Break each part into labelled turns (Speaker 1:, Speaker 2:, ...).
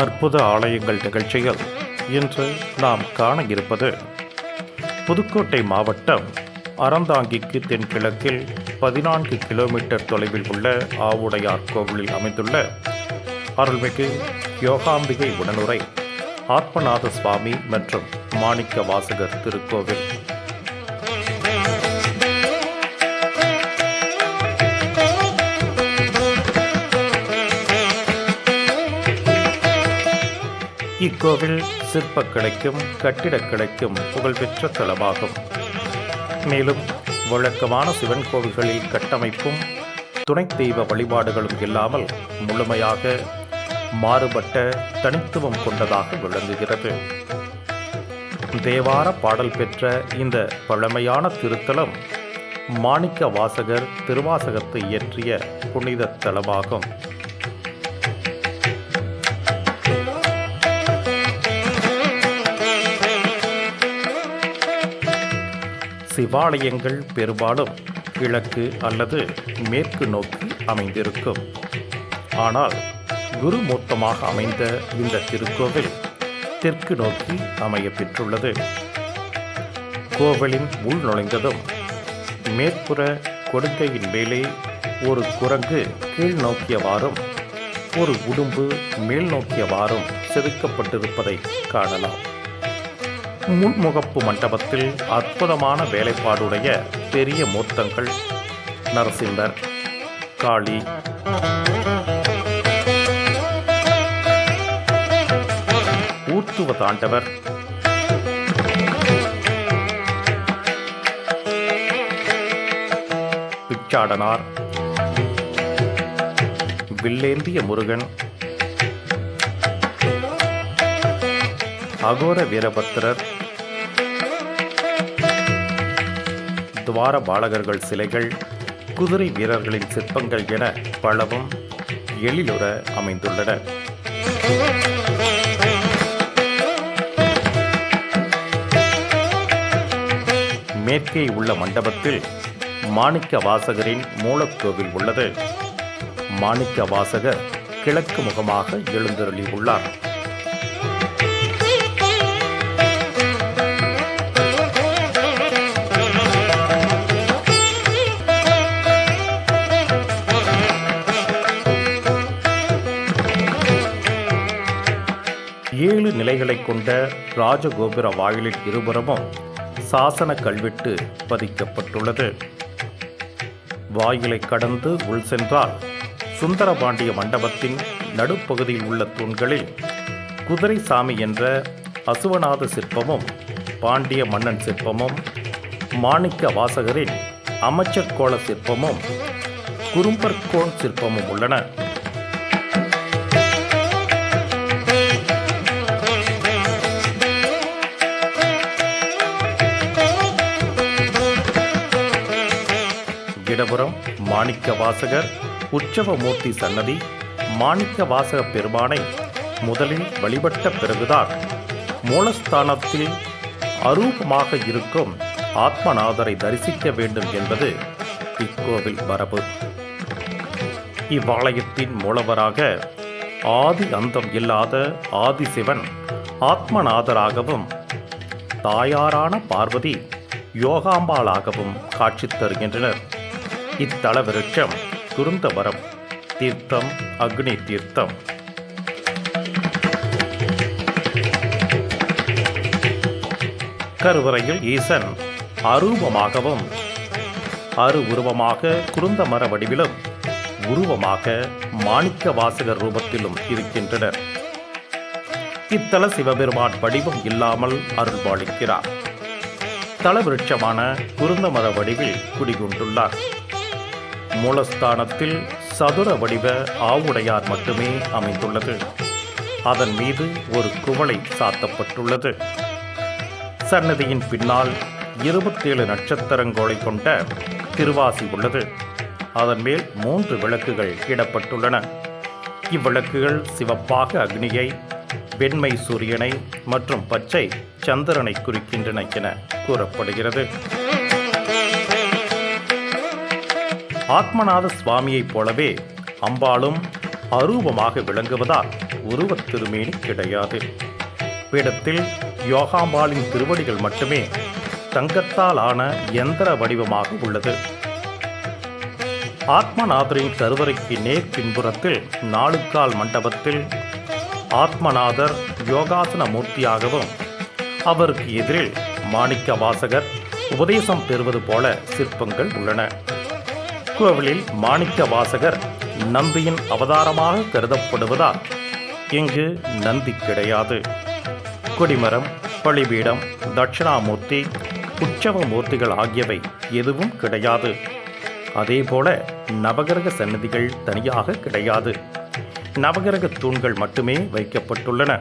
Speaker 1: அற்புத ஆலயங்கள் நிகழ்ச்சியில் இன்று நாம் காண இருப்பது புதுக்கோட்டை மாவட்டம் அறந்தாங்கிக்கு தென்கிழக்கில் பதினான்கு கிலோமீட்டர் தொலைவில் உள்ள ஆவுடையார் கோவிலில் அமைந்துள்ள அருள்மிகு யோகாம்பிகை உடனுரை ஆத்மநாத சுவாமி மற்றும் மாணிக்க வாசகர் திருக்கோவில். இக்கோவில் சிற்பக்கலைக்கும் கட்டிடக்கலைக்கும் புகழ்பெற்ற தலமாகும் மேலும் வழக்கமான சிவன் கோவில்களில் கட்டமைப்பும் துணை தெய்வ வழிபாடுகளும் இல்லாமல் முழுமையாக மாறுபட்ட தனித்துவம் கொண்டதாக விளங்குகிறது. தேவார பாடல் பெற்ற இந்த பழமையான திருத்தலம் மாணிக்க வாசகர் திருவாசகத்தை இயற்றிய புனித தலமாகும். சிவாலயங்கள் பெரும்பாலும் கிழக்கு அல்லது மேற்கு நோக்கி அமைந்திருக்கும். ஆனால் குருமூர்த்தமாக அமைந்த இந்த திருக்கோவில் தெற்கு நோக்கி அமைய பெற்றுள்ளது. கோவிலின் உள் நுழைந்ததும் மேற்புற கொடுக்கையின் மேலே ஒரு குரங்கு கீழ் நோக்கியவாறும் ஒரு உடும்பு மேல் நோக்கியவாறும் செதுக்கப்பட்டிருப்பதை காணலாம். முன்முகப்பு மண்டபத்தில் அற்புதமான வேலைப்பாடுடைய பெரிய மூர்த்தங்கள். நரசிம்மர் காளி. ஊர்த்துவ தாண்டவர். பிச்சாடனார். வில்லேந்திய முருகன். அகோர வீரபத்திரர். துவார பாலகர்கள் சிலைகள் குதிரை வீரர்களின் சிற்பங்கள் என பலவும் எழிலுற அமைந்துள்ளன. மேற்கே உள்ள மண்டபத்தில் மாணிக்க வாசகரின் மூலக்கோவில் உள்ளது. மாணிக்க வாசகர் கிழக்கு முகமாக எழுந்தருளி உள்ளார் ஏழு நிலைகளை கொண்ட ராஜகோபுர வாயிலின் இருபுறமும் சாசன கல்வெட்டு பதிக்கப்பட்டுள்ளது. வாயிலை கடந்து உள் சென்றால் சுந்தரபாண்டிய மண்டபத்தின் நடுப்பகுதியில் உள்ள தூண்களில் குதிரை சாமி என்ற அசுவநாத சிற்பமும் பாண்டிய மன்னன் சிற்பமும் மாணிக்க வாசகரின் அமைச்சர் கோல சிற்பமும் குறும்பர்கோன் சிற்பமும் உள்ளன. இடபுறம் மாணிக்க வாசகர் உற்சவமூர்த்தி சன்னதி மாணிக்க வாசக பெருமானை முதலில் வழிபட்ட பிறகுதான் மூலஸ்தானத்தில் அரூபமாக இருக்கும் ஆத்மநாதரை தரிசிக்க வேண்டும் என்பது இக்கோவில் மரபு. இவ்வாலயத்தின் மூலவராக ஆதி அந்தம் இல்லாத ஆதிசிவன் ஆத்மநாதராகவும் தாயாரான பார்வதி யோகாம்பாளாகவும் காட்சி தருகின்றனர். இத்தல விருட்சம் குருந்தவரம் தீர்த்தம் அக்னி தீர்த்தம். கருவறையில் ஈசன் அரூபமாகவும் அரு உருவமாக குருந்தமர வடிவிலும் உருவமாக மாணிக்க வாசகர் ரூபத்திலும் இருக்கின்றனர். இத்தல சிவபெருமான் வடிவம் இல்லாமல் அருள்பாலிக்கிறார் தலவிருட்சமான குருந்தமர வடிவில் குடிகொண்டுள்ளார். மூலஸ்தானத்தில் சதுர வடிவ ஆவுடையார் மட்டுமே அமைந்துள்ளது. அதன் மீது ஒரு குவளை சாத்தப்பட்டுள்ளது. சன்னதியின் பின்னால் இருபத்தேழு நட்சத்திரங்கோளை கொண்ட திருவாசி உள்ளது. அதன் மேல் மூன்று விளக்குகள் இடப்பட்டுள்ளன. இவ்விளக்குகள் சிவப்பாக அக்னியை வெண்மை சூரியனை மற்றும் பச்சை சந்திரனை குறிக்கின்றன என கூறப்படுகிறது. ஆத்மநாத சுவாமியைப் போலவே அம்பாளும் அரூபமாக விளங்குவதால் உருவத் திருமேனி கிடையாது. பீடத்தில் யோகாம்பாளின் திருவடிகள் மட்டுமே தங்கத்தால் ஆன எந்திர வடிவமாக உள்ளது. ஆத்மநாதரின் கருவறைக்கு நேர் பின்புறத்தில் நாலுக்கால் மண்டபத்தில் ஆத்மநாதர் யோகாசன மூர்த்தியாகவும் அவருக்கு எதிரில் மாணிக்க வாசகர் உபதேசம் பெறுவது போல சிற்பங்கள் உள்ளன. கோவிலில் மாணிக்க வாசகர் நந்தியின் அவதாரமாக கருதப்படுவதால் இங்கு நந்தி கிடையாது. கொடிமரம் பலிபீடம் தட்சிணாமூர்த்தி உற்சவ மூர்த்திகள் ஆகியவை எதுவும் கிடையாது. அதேபோல நவகிரக சன்னதிகள் தனியாக கிடையாது. நவகிரக தூண்கள் மட்டுமே வைக்கப்பட்டுள்ளன.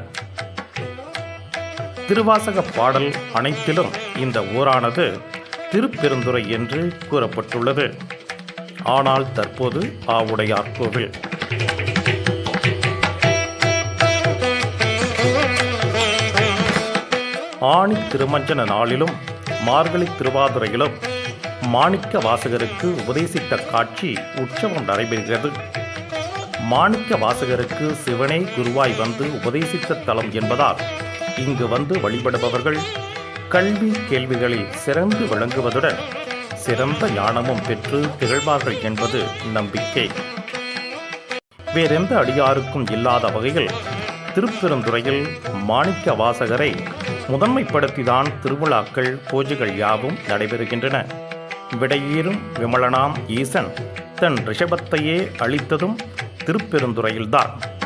Speaker 1: திருவாசக பாடல் அனைத்திலும் இந்த ஊரானது திருப்பெருந்துறை என்று கூறப்பட்டுள்ளது. ஆனால் தற்போது ஆவுடையார் கோவில் ஆணி திருமஞ்சன நாளிலும் மார்கழி திருவாதிரையிலும் மாணிக்க வாசகருக்கு உபதேசித்த காட்சி உற்சவம் நடைபெறுகிறது. மாணிக்க வாசகருக்கு சிவனே குருவாய் வந்து உபதேசித்த தலம் என்பதால் இங்கு வந்து வழிபடுபவர்கள் கல்வி கேள்விகளில் சிறந்து விளங்குவதுடன் சிறந்த ஞானமும் பெற்று திகழ்வார்கள் என்பது நம்பிக்கை. வேறெந்த அடியாருக்கும் இல்லாத வகையில் திருப்பெருந்துறையில் மாணிக்க வாசகரை முதன்மைப்படுத்திதான் திருவிழாக்கள் பூஜைகள் யாவும் நடைபெறுகின்றன. விடையீரும் விமலனாம் ஈசன் தன் ரிஷபத்தையே அளித்ததும் திருப்பெருந்துறையில்தான்.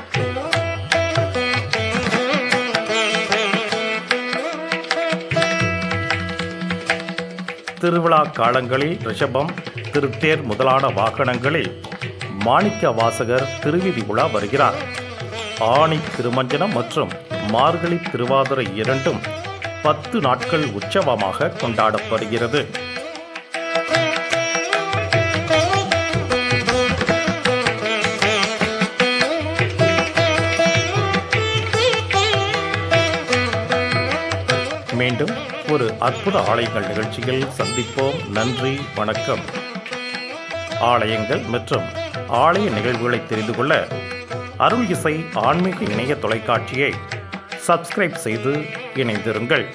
Speaker 1: திருவிழா காலங்களில் ரிஷபம் திருத்தேர் முதலான வாகனங்களில் மாணிக்க வாசகர் திருவிதி உலா வருகிறார். ஆணி திருமஞ்சனம் மற்றும் மார்கழி திருவாதிரை இரண்டும் பத்து நாட்கள் உற்சவமாக கொண்டாடப்படுகிறது. மீண்டும் ஒரு அற்புத ஆலயங்கள் நிகழ்ச்சியில் சந்திப்போம். நன்றி வணக்கம். ஆலயங்கள் மற்றும் ஆலய நிகழ்வுகளை தெரிந்து கொள்ள அருள் இசை ஆன்மீக இணைய தொலைக்காட்சியை சப்ஸ்கிரைப் செய்து இணைந்திருங்கள்.